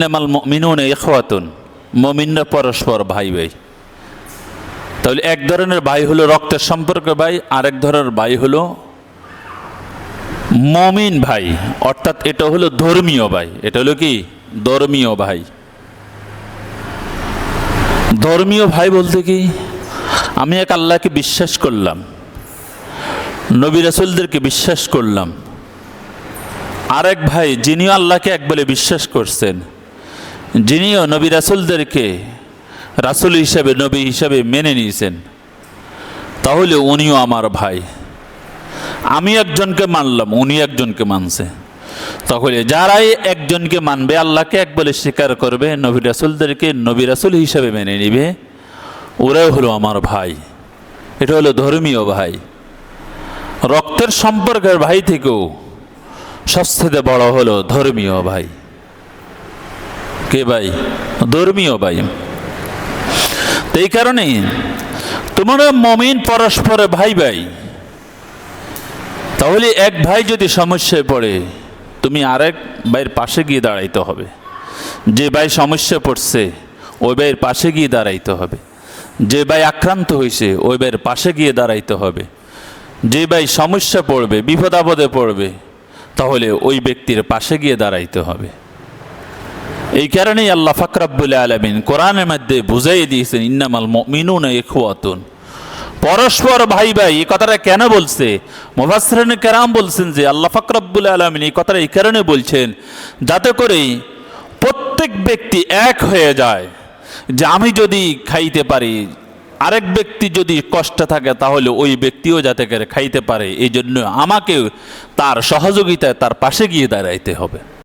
ইন্নামাল মিনুন ইখওয়াতুন, মমিনরা পরস্পর ভাই ভাই। তাহলে এক ধরনের ভাই হলো রক্তের সম্পর্ক ভাই, আরেক ধরনের ভাই হলো মমিন ভাই। অর্থাৎ এটা হলো ধর্মীয় ভাই। এটা হলো কি? ধর্মীয় ভাই। ধর্মীয় ভাই বলতে কি? আমি এক আল্লাহকে বিশ্বাস করলাম, নবী রাসুলদেরকে বিশ্বাস করলাম। আরেক ভাই, যিনিও আল্লাহকে এক বলে বিশ্বাস করছেন যিনিও নবী রাসুলদেরকে রাসুল হিসাবে, নবী হিসাবে মেনে নিয়েছেন, তাহলে উনিও আমার ভাই। আমি একজনকে মানলাম, উনি একজনকে মানছে। তাহলে যারাই একজনকে মানবে, আল্লাহকে এক বলে স্বীকার করবে, নবী রাসুলদেরকে নবী রাসুল হিসাবে মেনে নিবে ওরাও হলো আমার ভাই। এটা হলো ধর্মীয় ভাই। রক্তের সম্পর্কের ভাই থেকেও সবচেয়ে বড় হলো ধর্মীয় ভাই। কে ভাই? ধর্মীয় ভাই। তো এই কারণে তোমরা মমিন পরস্পরে ভাই ভাই। তাহলে এক ভাই যদি সমস্যায় পড়ে, তুমি আরেক ভাইয়ের পাশে গিয়ে দাঁড়াইতে হবে। যে ভাই সমস্যা পড়ছে, ওই ভাইয়ের পাশে গিয়ে দাঁড়াইতে হবে। যে ভাই আক্রান্ত হয়েছে ওই ভাইয়ের পাশে গিয়ে দাঁড়াইতে হবে। যে ভাই সমস্যা পড়বে, বিপদ আপদে পড়বে, তাহলে ওই ব্যক্তির পাশে গিয়ে দাঁড়াইতে হবে। এই কারণেই আল্লাহ ফাকরাবুল আলমিন কোরআনের মধ্যে বুঝাই দিয়েছেন, ইন্নামাল মিনুন এখুয়াতুন পরস্পর ভাই ভাই এই কথাটা কেন বলছে? মুফাসরিন কেরাম বলছেন যে, আল্লাহ ফাকরাবুল আলমিন এই কথাটা এই কারণে বলছেন, যাতে করে প্রত্যেক ব্যক্তি এক হয়ে যায় যে, আমি যদি খাইতে পারি, আরেক ব্যক্তি যদি কষ্টে থাকে, তাহলে ওই ব্যক্তিও যাতে করে খাইতে পারে। এই জন্য আমাকে তার সহযোগিতায় তার পাশে গিয়ে দাঁড়াইতে হবে।